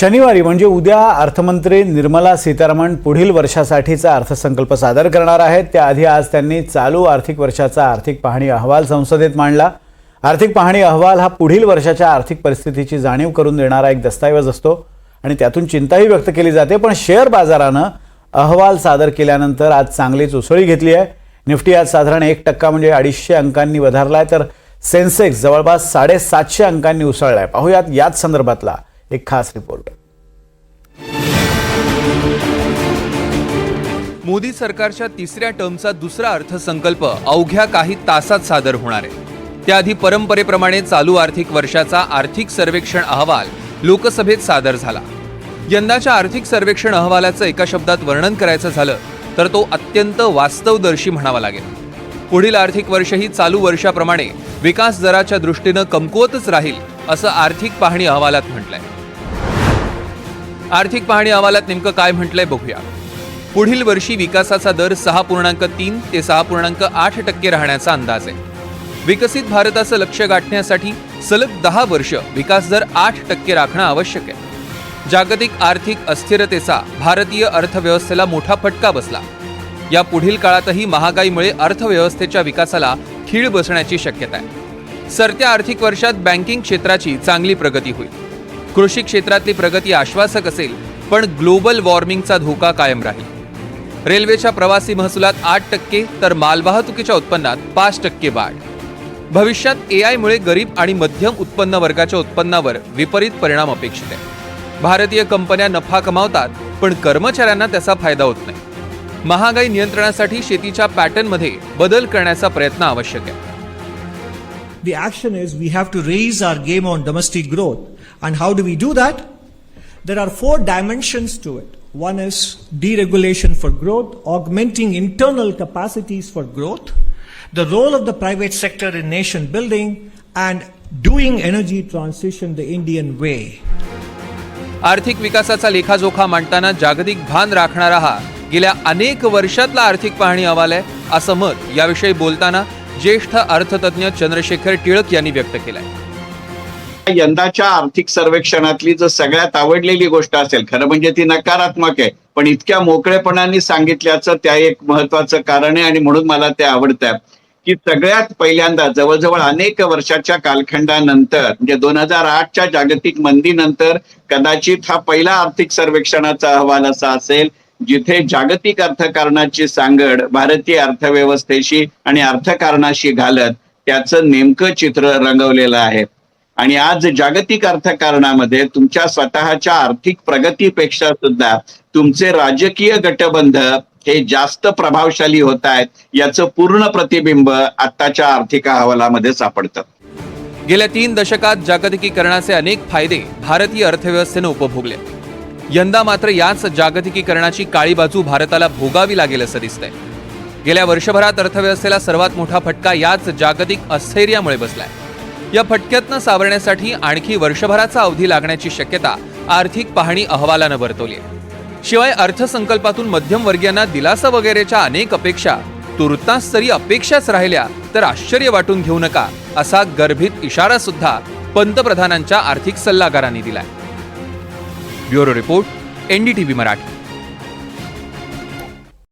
शनिवारी म्हणजे उद्या अर्थमंत्री निर्मला सीतारामन पुढील वर्षासाठीचा अर्थसंकल्प सादर करणार आहेत. त्याआधी आज त्यांनी चालू आर्थिक वर्षाचा आर्थिक पाहणी अहवाल संसदेत मांडला. आर्थिक पाहणी अहवाल हा पुढील वर्षाच्या आर्थिक परिस्थितीची जाणीव करून देणारा एक दस्तऐवज असतो आणि त्यातून चिंताही व्यक्त केली जाते. पण शेअर बाजारानं अहवाल सादर केल्यानंतर आज चांगलीच उसळी घेतली आहे. निफ्टी आज साधारण एक टक्का म्हणजे अडीचशे अंकांनी वधारला आहे तर सेन्सेक्स जवळपास साडेसातशे अंकांनी उसळला आहे पाहूयात याच संदर्भातला एक खास रिपोर्ट. मोदी सरकारच्या तिसऱ्या टर्मचा दुसरा अर्थसंकल्प अवघ्या काही तासात सादर होणार आहे. त्याआधी परंपरेप्रमाणे चालू आर्थिक वर्षाचा आर्थिक सर्वेक्षण अहवाल लोकसभेत सादर झाला. यंदाच्या आर्थिक सर्वेक्षण अहवालाचं एका शब्दात वर्णन करायचं झालं तर तो अत्यंत वास्तवदर्शी म्हणावा लागेल. पुढील आर्थिक वर्षही चालू वर्षाप्रमाणे विकास दराच्या दृष्टीनं कमकुवतच राहील असं आर्थिक पाहणी अहवालात म्हटलंय. आर्थिक पाहणी अहवालात नेमकं काय म्हटलंय बघूया. पुढील वर्षी विकासाचा दर सहा पूर्णांक तीन ते सहा पूर्णांक आठ टक्के राहण्याचा अंदाज आहे. विकसित भारताचं लक्ष गाठण्यासाठी सलग दहा वर्ष विकास दर आठ टक्के राखणं आवश्यक आहे. जागतिक आर्थिक अस्थिरतेचा भारतीय अर्थव्यवस्थेला मोठा फटका बसला. या पुढील काळातही महागाईमुळे अर्थव्यवस्थेच्या विकासाला खीळ बसण्याची शक्यता आहे. सरत्या आर्थिक वर्षात बँकिंग क्षेत्राची चांगली प्रगती होईल. कृषी क्षेत्रातली प्रगती आश्वासक असेल पण ग्लोबल वॉर्मिंगचा धोका कायम राहील. रेल्वेच्या प्रवासी महसुलात आठ टक्के तर मालवाहतुकीच्या उत्पन्नात पाच टक्के वाढ. भविष्यात ए आयमुळे गरीब आणि मध्यम उत्पन्न वर्गाच्या उत्पन्नावर विपरीत परिणाम अपेक्षित आहे. भारतीय कंपन्या नफा कमावतात पण कर्मचाऱ्यांना त्याचा फायदा होत नाही. महागाई नियंत्रणासाठी शेतीच्या पॅटर्नमध्ये बदल करण्याचा प्रयत्न आवश्यक आहे. The action is we have to raise our game on domestic growth. And how do we do that? There are four dimensions to it. One is deregulation for growth, augmenting internal capacities for growth, the role of the private sector in nation building, and doing energy transition the Indian way. आर्थिक विकासाचा लेखाजोखा मांडताना जागतिक भान राखणारा हा गेल्या अनेक वर्षातला आर्थिक पाहणी अहवाल आहे असं मत याविषयी बोलताना ज्येष्ठ अर्थतज्ञ चंद्रशेखर टिळक यांनी व्यक्त केलं आहे यंदाच्या आर्थिक सर्वेक्षणातली जर सगळ्यात आवडलेली गोष्ट असेल खरं म्हणजे ती नकारात्मक आहे पण इतक्या मोकळेपणाने सांगितल्याचं त्या एक महत्वाचं कारण आहे आणि म्हणून मला ते आवडतं की सगळ्यात पहिल्यांदा जवळजवळ अनेक वर्षाच्या कालखंडानंतर म्हणजे दोन हजार आठच्या जागतिक मंदीनंतर कदाचित हा पहिला आर्थिक सर्वेक्षणाचा अहवाल असा असेल जिथे जागतिक अर्थकारणाची सांगड भारतीय अर्थव्यवस्थेशी आणि अर्थकारणाशी घालत त्याचं नेमकं चित्र रंगवलेलं आहे. आणि आज जागतिक अर्थकारणामध्ये तुमच्या स्वतःच्या आर्थिक प्रगतीपेक्षा सुद्धा तुमचे राजकीय गटबंध हे जास्त प्रभावशाली होत आहेत याचं पूर्ण प्रतिबिंब आत्ताच्या आर्थिक अहवालामध्ये सापडतं. गेल्या तीन दशकात जागतिकीकरणाचे अनेक फायदे भारतीय अर्थव्यवस्थेनं उपभोगले. यंदा मात्र याच जागतिकीकरणाची काळी बाजू भारताला भोगावी लागेल असं दिसतंय. गेल्या वर्षभरात अर्थव्यवस्थेला सर्वात मोठा फटका याच जागतिक अस्थैर्यामुळे बसलाय. या फटक्यातनं सावरण्यासाठी आणखी वर्षभराचा अवधी लागण्याची शक्यता आर्थिक पाहणी अहवालानं वर्तवली आहे. शिवाय अर्थसंकल्पातून मध्यमवर्गीयांना दिलासा वगैरेच्या अनेक अपेक्षा तुर्तास तरी अपेक्षाच राहिल्या तर आश्चर्य वाटून घेऊ नका असा गर्भित इशारा सुद्धा पंतप्रधानांच्या आर्थिक सल्लागारांनी दिलाय. Bureau report NDTV Marathi.